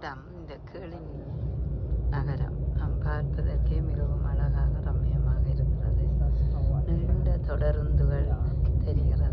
இடம் இந்த கேளின் நகரம் நாம் பார்ப்பதற்கே மிகவும் அழகாக ரம்மியமாக இருக்கிறது. நீண்ட தொடருந்துகள் தெரிகிறது.